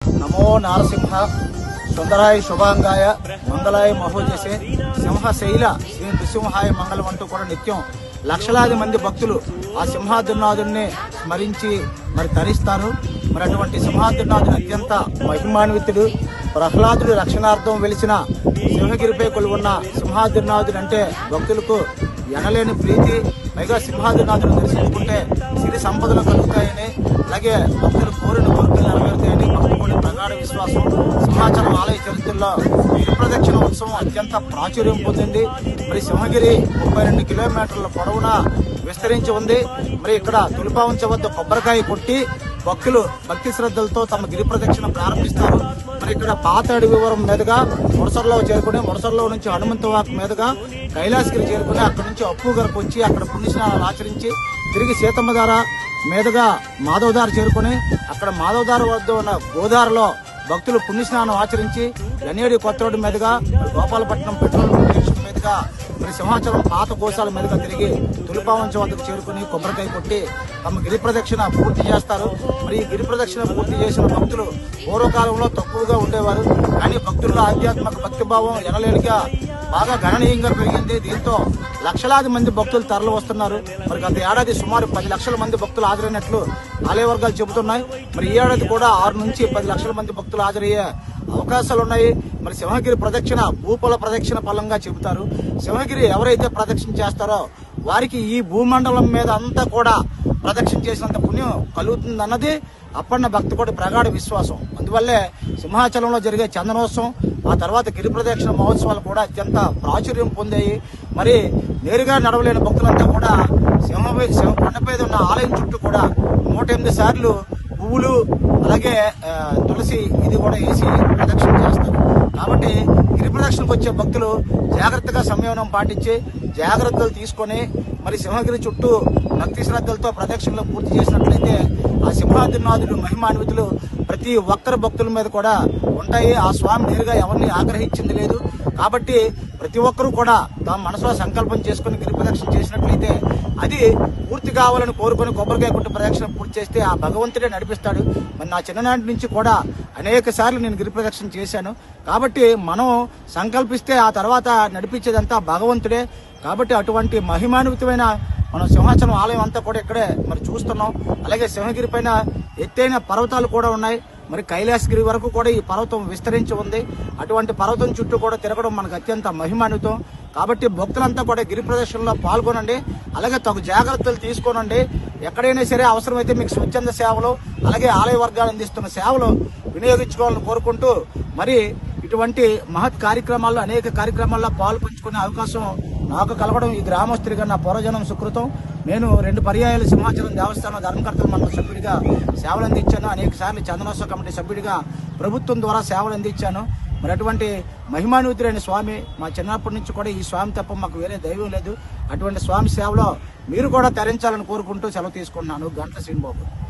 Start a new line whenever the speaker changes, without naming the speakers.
నమో నారసింహ సుందరాయ శుభాంగాయ మంగళాయ మహోజసే సింహశైల శ్రీ నృసింహాయ మంగళం అంటూ కూడా నిత్యం లక్షలాది మంది భక్తులు ఆ సింహాద్రినాథుడిని స్మరించి మరి తరిస్తారు. మరి అటువంటి సింహాద్రినాథుడు అత్యంత మహిమాన్వితుడు ప్రహ్లాదుడు రక్షణార్థం వెలిసిన సింహగిరిపై కొలువున్న సింహాద్రినాథుడు అంటే భక్తులకు ఎనలేని ప్రీతి. పైగా సింహాద్రినాథుడు దర్శించుకుంటే సిరి సంపదలు కలుగుతాయని అలాగే భక్తులు కోరిన కోరికలు నెరవేరుతాయని భక్తుల ప్రగాఢ విశ్వాసం. సింహాచలం ఆలయ చరిత్రలో ప్రదక్షిణ ఉత్సవం అత్యంత ప్రాచుర్యం పొందింది. మరి సింహగిరి ముప్పై రెండు కిలోమీటర్ల పొడవునా విస్తరించి ఉంది. మరి ఇక్కడ తులిపావంచ వద్ద కొబ్బరికాయ కొట్టి భక్తులు భక్తి శ్రద్ధలతో తమ గిరి ప్రదక్షిణ ప్రారంభిస్తారు. మరి ఇక్కడ పాత అడవివరం మీదుగా ముడసర్లో చేరుకుని ముడసర్లో నుంచి హనుమంతవాక్ మీదుగా కైలాసగిరి చేరుకుని అక్కడ నుంచి అప్పు గారికి వచ్చి అక్కడ పుణ్యస్నానాలు ఆచరించి తిరిగి సీతమ్మధార మీదుగా మాధవధార చేరుకుని అక్కడ మాధవధార వద్ద ఉన్న గోదావరిలో భక్తులు పుణ్యస్నానం ఆచరించి గనేడి కొత్త రోడ్డు మీదుగా గోపాలపట్నం పెట్రోల్ స్టేషన్ మీదుగా మరి సింహాచలం పాత గోశాల మీదుగా తిరిగి తులిపావంచం వద్దకు చేరుకుని కొబ్బరికాయ కొట్టి తమ గిరి ప్రదక్షిణ పూర్తి చేస్తారు. మరి ఈ గిరి ప్రదక్షిణ పూర్తి చేసిన భక్తులు పూర్వకాలంలో తక్కువగా ఉండేవారు. కానీ భక్తుల్లో ఆధ్యాత్మిక భక్తిభావం ఎనలేనిగా బాగా గణనీయంగా పెరిగింది. దీంతో లక్షలాది మంది భక్తులు తరలి వస్తున్నారు. మరి గత ఏడాది సుమారు పది లక్షల మంది భక్తులు హాజరైనట్లు ఆలయ వర్గాలు చెబుతున్నాయి. మరి ఈ ఏడాది కూడా ఆరు నుంచి పది లక్షల మంది భక్తులు హాజరయ్యే అవకాశాలు ఉన్నాయి మరి సింహగిరి ప్రదక్షిణ భూపల ప్రదక్షిణ ఫలంగా చెబుతారు. సింహగిరి ఎవరైతే ప్రదక్షిణ చేస్తారో వారికి ఈ భూమండలం మీద అంతా కూడా ప్రదక్షిణ చేసినంత పుణ్యం కలుగుతుంది అన్నది అప్పన్న భక్తి కూడా ప్రగాఢ విశ్వాసం. అందువల్లే సింహాచలంలో జరిగే చందనోత్సవం ఆ తర్వాత గిరి ప్రదక్షిణ మహోత్సవాలు కూడా అత్యంత ప్రాచుర్యం పొందాయి. మరి నేరుగా నడవలేని భక్తులంతా కూడా సింహ సింహ కొండపై ఉన్న ఆలయం చుట్టూ కూడా నూట ఎనిమిది సార్లు పువ్వులు అలాగే తులసి ఇది కూడా వేసి ప్రదక్షిణ చేస్తారు. కాబట్టి గిరి ప్రదక్షిణకు వచ్చే భక్తులు జాగ్రత్తగా సంయమనం పాటించి జాగ్రత్తలు తీసుకొని మరి సింహగిరి చుట్టూ భక్తి శ్రద్ధలతో ప్రదక్షిణలు పూర్తి చేసినట్లయితే ఆ సింహాద్రినాథుడు మహిమాన్వితులు ప్రతి ఒక్కరి భక్తుల మీద కూడా ఉంటాయి. ఆ స్వామి నేరుగా ఎవరిని ఆగ్రహించింది లేదు. కాబట్టి ప్రతి ఒక్కరూ కూడా తమ మనసులో సంకల్పం చేసుకుని గిరి ప్రదక్షిణ చేసినట్లయితే అది పూర్తి కావాలని కోరుకొని కొబ్బరికాయ కొట్టి ప్రదక్షిణ పూర్తి చేస్తే ఆ భగవంతుడే నడిపిస్తాడు. మరి నా చిన్ననాటి నుంచి కూడా అనేక సార్లు నేను గిరి ప్రదక్షిణ చేశాను. కాబట్టి మనం సంకల్పిస్తే ఆ తర్వాత నడిపించేదంతా భగవంతుడే. కాబట్టి అటువంటి మహిమాన్వితమైన మనం సింహాచలం ఆలయం అంతా కూడా ఇక్కడే మరి చూస్తున్నాం. అలాగే సింహగిరి పైన ఎత్తైన పర్వతాలు కూడా ఉన్నాయి. మరి కైలాసగిరి వరకు కూడా ఈ పర్వతం విస్తరించి ఉంది. అటువంటి పర్వతం చుట్టూ కూడా తిరగడం మనకు అత్యంత మహిమాన్వితం. కాబట్టి భక్తులంతా కూడా గిరి ప్రదర్శనలో పాల్గొనండి. అలాగే తగు జాగ్రత్తలు తీసుకోనండి. ఎక్కడైనా సరే అవసరమైతే మీకు స్వచ్ఛంద సేవలు అలాగే ఆలయ వర్గాలు అందిస్తున్న సేవలు వినియోగించుకోవాలని కోరుకుంటూ మరి ఇటువంటి మహత్ కార్యక్రమాల్లో అనేక కార్యక్రమాల్లో పాలు పంచుకునే అవకాశం నాకు కలగడం ఈ గ్రామస్తుడిగా నా పూర్వజనం సుకృతం. నేను రెండు పర్యాయాలు సింహాచలం దేవస్థానం ధర్మకర్తల మండలి సభ్యుడిగా సేవలు అందించాను. అనేక సార్లు చందనోత్సవ కమిటీ సభ్యుడిగా ప్రభుత్వం ద్వారా సేవలు అందించాను. మరి అటువంటి మహిమాన్వితుడైన స్వామి మా చిన్నప్పటి నుంచి కూడా ఈ స్వామి తప్ప మాకు వేరే దైవం లేదు. అటువంటి స్వామి సేవలో మీరు కూడా తరించాలని కోరుకుంటూ సెలవు తీసుకుంటున్నాను. గంట శ్రీనిబాబు.